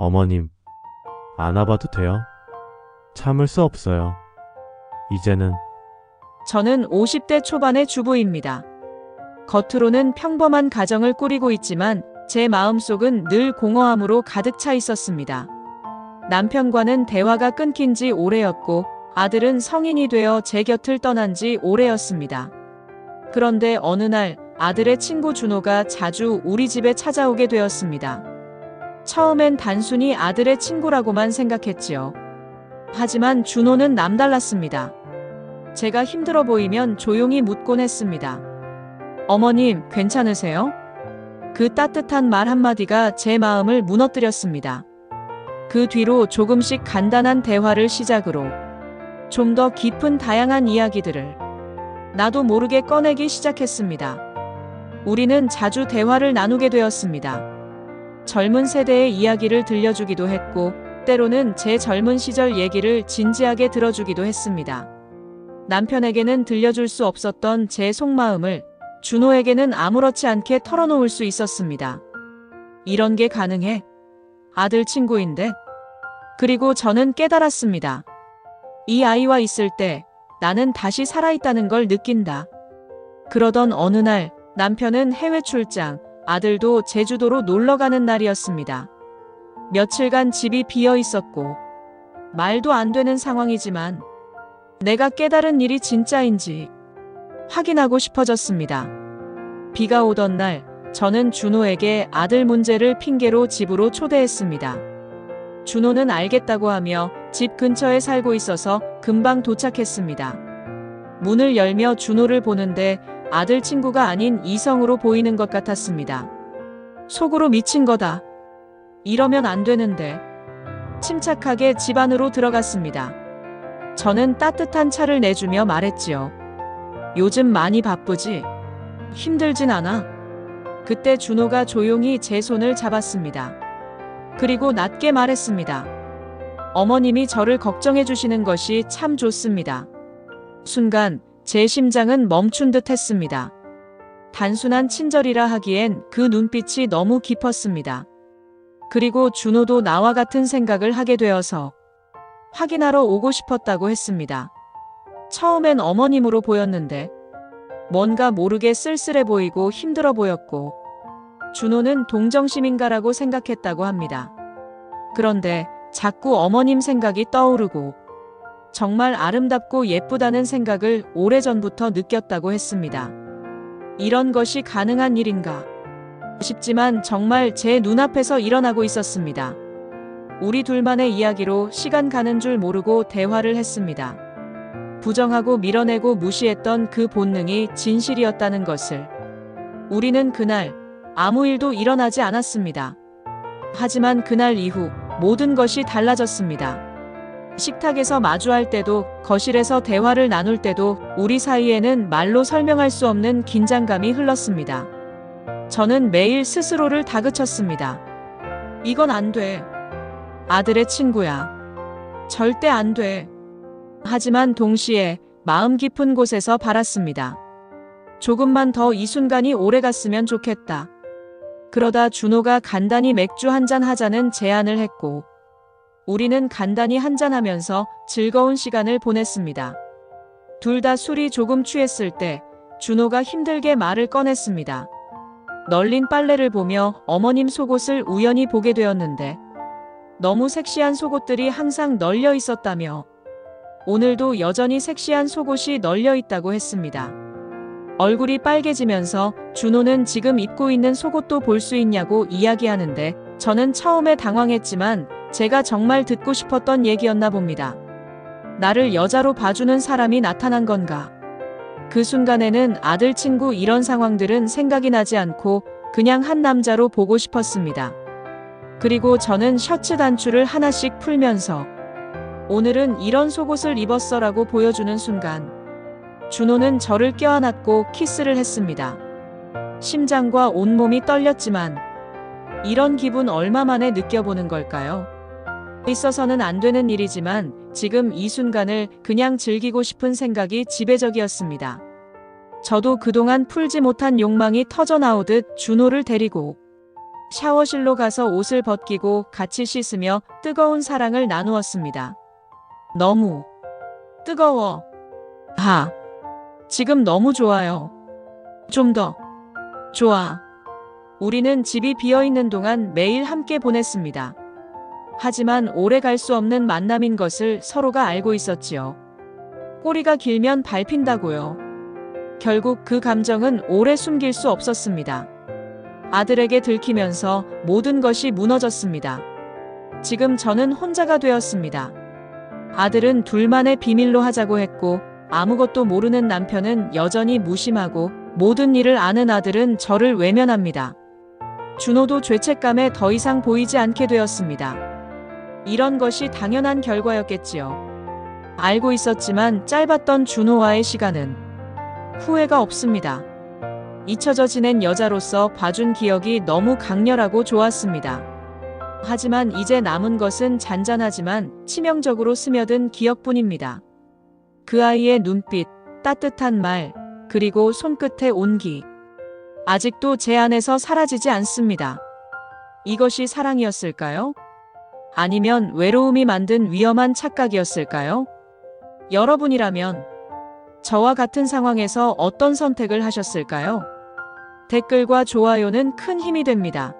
어머님, 안아봐도 돼요? 참을 수 없어요. 이제는 저는 50대 초반의 주부입니다. 겉으로는 평범한 가정을 꾸리고 있지만 제 마음속은 늘 공허함으로 가득 차 있었습니다. 남편과는 대화가 끊긴 지 오래였고 아들은 성인이 되어 제 곁을 떠난 지 오래였습니다. 그런데 어느 날 아들의 친구 준호가 자주 우리 집에 찾아오게 되었습니다. 처음엔 단순히 아들의 친구라고만 생각했지요. 하지만 준호는 남달랐습니다. 제가 힘들어 보이면 조용히 묻곤 했습니다. 어머님, 괜찮으세요? 그 따뜻한 말 한마디가 제 마음을 무너뜨렸습니다. 그 뒤로 조금씩 간단한 대화를 시작으로 좀 더 깊은 다양한 이야기들을 나도 모르게 꺼내기 시작했습니다. 우리는 자주 대화를 나누게 되었습니다. 젊은 세대의 이야기를 들려주기도 했고, 때로는 제 젊은 시절 얘기를 진지하게 들어주기도 했습니다. 남편에게는 들려줄 수 없었던 제 속마음을 준호에게는 아무렇지 않게 털어놓을 수 있었습니다. 이런 게 가능해? 아들 친구인데? 그리고 저는 깨달았습니다. 이 아이와 있을 때 나는 다시 살아있다는 걸 느낀다. 그러던 어느 날 남편은 해외 출장, 아들도 제주도로 놀러 가는 날이었습니다. 며칠간 집이 비어 있었고, 말도 안 되는 상황이지만, 내가 깨달은 일이 진짜인지 확인하고 싶어졌습니다. 비가 오던 날, 저는 준호에게 아들 문제를 핑계로 집으로 초대했습니다. 준호는 알겠다고 하며 집 근처에 살고 있어서 금방 도착했습니다. 문을 열며 준호를 보는데 아들 친구가 아닌 이성으로 보이는 것 같았습니다. 속으로 미친 거다. 이러면 안 되는데. 침착하게 집 안으로 들어갔습니다. 저는 따뜻한 차를 내주며 말했지요. 요즘 많이 바쁘지? 힘들진 않아? 그때 준호가 조용히 제 손을 잡았습니다. 그리고 낮게 말했습니다. 어머님이 저를 걱정해 주시는 것이 참 좋습니다. 순간 제 심장은 멈춘 듯 했습니다. 단순한 친절이라 하기엔 그 눈빛이 너무 깊었습니다. 그리고 준호도 나와 같은 생각을 하게 되어서 확인하러 오고 싶었다고 했습니다. 처음엔 어머님으로 보였는데 뭔가 모르게 쓸쓸해 보이고 힘들어 보였고 준호는 동정심인가라고 생각했다고 합니다. 그런데 자꾸 어머님 생각이 떠오르고 정말 아름답고 예쁘다는 생각을 오래전부터 느꼈다고 했습니다. 이런 것이 가능한 일인가 싶지만 정말 제 눈앞에서 일어나고 있었습니다. 우리 둘만의 이야기로 시간 가는 줄 모르고 대화를 했습니다. 부정하고 밀어내고 무시했던 그 본능이 진실이었다는 것을. 우리는 그날 아무 일도 일어나지 않았습니다. 하지만 그날 이후 모든 것이 달라졌습니다. 식탁에서 마주할 때도 거실에서 대화를 나눌 때도 우리 사이에는 말로 설명할 수 없는 긴장감이 흘렀습니다. 저는 매일 스스로를 다그쳤습니다. 이건 안 돼. 아들의 친구야. 절대 안 돼. 하지만 동시에 마음 깊은 곳에서 바랐습니다. 조금만 더 이 순간이 오래 갔으면 좋겠다. 그러다 준호가 간단히 맥주 한 잔 하자는 제안을 했고, 우리는 간단히 한잔하면서 즐거운 시간을 보냈습니다. 둘 다 술이 조금 취했을 때 준호가 힘들게 말을 꺼냈습니다. 널린 빨래를 보며 어머님 속옷을 우연히 보게 되었는데 너무 섹시한 속옷들이 항상 널려 있었다며 오늘도 여전히 섹시한 속옷이 널려 있다고 했습니다. 얼굴이 빨개지면서 준호는 지금 입고 있는 속옷도 볼 수 있냐고 이야기하는데 저는 처음에 당황했지만 제가 정말 듣고 싶었던 얘기였나 봅니다. 나를 여자로 봐주는 사람이 나타난 건가? 그 순간에는 아들 친구 이런 상황들은 생각이 나지 않고 그냥 한 남자로 보고 싶었습니다. 그리고 저는 셔츠 단추를 하나씩 풀면서 오늘은 이런 속옷을 입었어라고 보여주는 순간 준호는 저를 껴안았고 키스를 했습니다. 심장과 온몸이 떨렸지만 이런 기분 얼마 만에 느껴보는 걸까요? 있어서는 안 되는 일이지만 지금 이 순간을 그냥 즐기고 싶은 생각이 지배적이었습니다. 저도 그동안 풀지 못한 욕망이 터져 나오듯 준호를 데리고 샤워실로 가서 옷을 벗기고 같이 씻으며 뜨거운 사랑을 나누었습니다. 너무 뜨거워. 아, 지금 너무 좋아요. 좀 더 좋아. 우리는 집이 비어 있는 동안 매일 함께 보냈습니다. 하지만 오래 갈 수 없는 만남인 것을 서로가 알고 있었지요. 꼬리가 길면 밟힌다고요. 결국 그 감정은 오래 숨길 수 없었습니다. 아들에게 들키면서 모든 것이 무너졌습니다. 지금 저는 혼자가 되었습니다. 아들은 둘만의 비밀로 하자고 했고 아무것도 모르는 남편은 여전히 무심하고 모든 일을 아는 아들은 저를 외면합니다. 준호도 죄책감에 더 이상 보이지 않게 되었습니다. 이런 것이 당연한 결과였겠지요. 알고 있었지만 짧았던 준호와의 시간은 후회가 없습니다. 잊혀져 지낸 여자로서 봐준 기억이 너무 강렬하고 좋았습니다. 하지만 이제 남은 것은 잔잔하지만 치명적으로 스며든 기억뿐입니다. 그 아이의 눈빛, 따뜻한 말, 그리고 손끝의 온기. 아직도 제 안에서 사라지지 않습니다. 이것이 사랑이었을까요? 아니면 외로움이 만든 위험한 착각이었을까요? 여러분이라면 저와 같은 상황에서 어떤 선택을 하셨을까요? 댓글과 좋아요는 큰 힘이 됩니다.